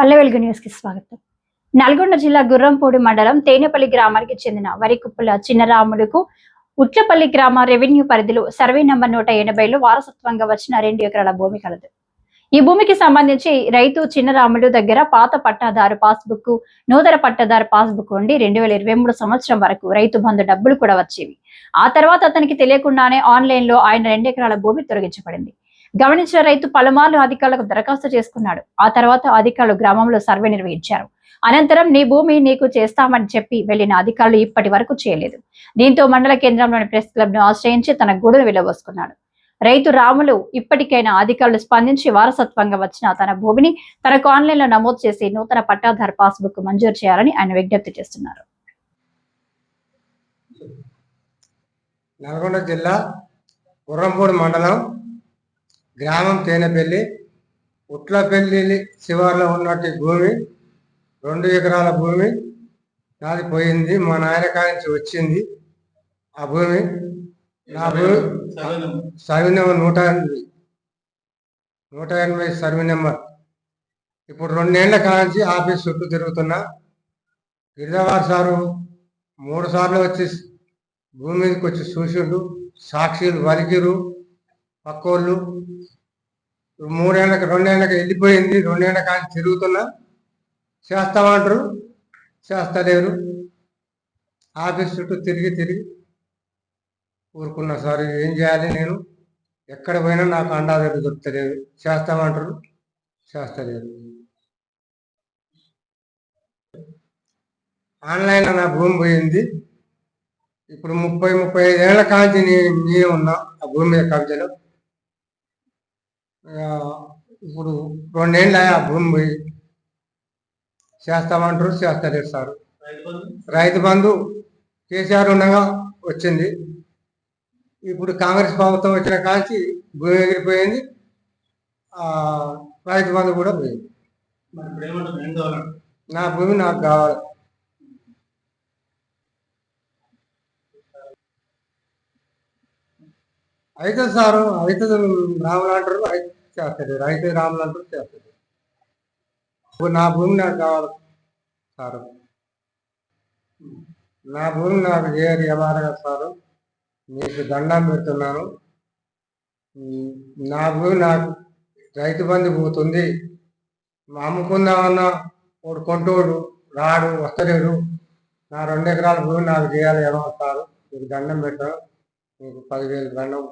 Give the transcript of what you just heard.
పల్లె వెలుగు న్యూస్కి స్వాగతం. నల్గొండ జిల్లా గుర్రంపూడి మండలం తేనెపల్లి గ్రామానికి చెందిన వరికుప్పల చిన్నరాములకు ఉట్లపల్లి గ్రామ రెవెన్యూ పరిధిలో సర్వే నంబర్ నూట ఎనభైలో వారసత్వంగా వచ్చిన రెండు ఎకరాల భూమి కలదు. ఈ భూమికి సంబంధించి రైతు చిన్నరాములు దగ్గర పాత పట్టాదారు పాస్బుక్ నూతన పట్టాదారు పాస్బుక్ ఉండి రెండు వేల ఇరవై మూడు సంవత్సరం వరకు రైతు బంధు డబ్బులు కూడా వచ్చేవి. ఆ తర్వాత అతనికి తెలియకుండానే ఆన్లైన్లో ఆయన రెండు ఎకరాల భూమి తొలగించబడింది. గమనించిన రైతు పలుమార్లు అధికారులకు దరఖాస్తు చేసుకున్నాడు. ఆ తర్వాత అధికారులు గ్రామంలో సర్వే నిర్వహించారు. అనంతరం నీ భూమి నీకు చేస్తామని చెప్పి వెళ్ళిన అధికారులు ఇప్పటి వరకు చేయలేదు. దీంతో మండల కేంద్రంలోని ప్రెస్ క్లబ్ను ఆశ్రయించి తన గూడును వెళ్ళబోసుకున్నాడు రైతు రాములు ఇప్పటికైనా అధికారులు స్పందించి వారసత్వంగా వచ్చిన తన భూమిని తనకు ఆన్లైన్లో నమోదు చేసి నూతన పట్టాధార పాస్బుక్ మంజూరు చేయాలని ఆయన విజ్ఞప్తి చేస్తున్నారు. నల్గొండ జిల్లా గుర్రంపూడి మండలం గ్రామం తేనెపల్లి ఉట్లపల్లి శివార్లో ఉన్నట్టు భూమి రెండు ఎకరాల భూమి నాది పోయింది. మా నాయన కానించి వచ్చింది ఆ భూమి. నా భూమి సర్వీ నెంబర్ నూట ఎనభై నూట ఎనభై సర్వీ నెంబర్. ఇప్పుడు రెండేళ్ళ కానించి ఆఫీస్ చుట్టూ తిరుగుతున్నా. గిరిజవారి సారు మూడు సార్లు వచ్చి భూమి మీదకి వచ్చి చూసిండు. సాక్షులు వలికిరు పక్కోళ్ళు. మూడేళ్ళకి రెండేళ్ళకి వెళ్ళిపోయింది. రెండేళ్ళ కానీ తిరుగుతున్నా. చేస్తామంటారు చేస్తలేరు. ఆఫీస్ చుట్టూ తిరిగి తిరిగి ఊరుకున్నా. సార్ ఏం చేయాలి నేను? ఎక్కడ పోయినా నాకు అండా దొరుకుతలేదు. చేస్తామంటారు చేస్తలేరు ఆన్లైన్లో నా భూమి పోయింది. ఇప్పుడు ముప్పై ముప్పై ఐదు ఏళ్ళ కాంచి నేను ఉన్నా ఆ భూమి మీద కబ్జలో. ఇప్పుడు రెండేళ్ళ ఆ భూమి పోయి చేస్తామంటారు చేస్తలేరు సార్. రైతు బంధు? కేసీఆర్ ఉండగా వచ్చింది. ఇప్పుడు కాంగ్రెస్ ప్రభుత్వం వచ్చిన కాంచి భూమి ఎగిరిపోయింది. ఆ, రైతు బంధు కూడా పోయింది. నా భూమి నాకు కావాలి. అయితే సారు అయితే రాములు అంటారు చేస్తాడు రైతు రాములు అంటూ చేస్తాడు. ఇప్పుడు నా భూమి నాకు కావాలి సారు. నా భూమి నాకు చేయరు ఎవరు సారు? మీకు దండం పెడుతున్నాను. నా భూమి నాకు రైతు బంధు పోతుంది. మా అమ్ముకుందామన్నా వాడు కొంటోడు రాడు వస్తలేడు. నా రెండు ఎకరాల భూమి నాకు చేయాలి ఏమో సారు? మీకు దండం పెట్టాను. మీకు పదివేలు దండం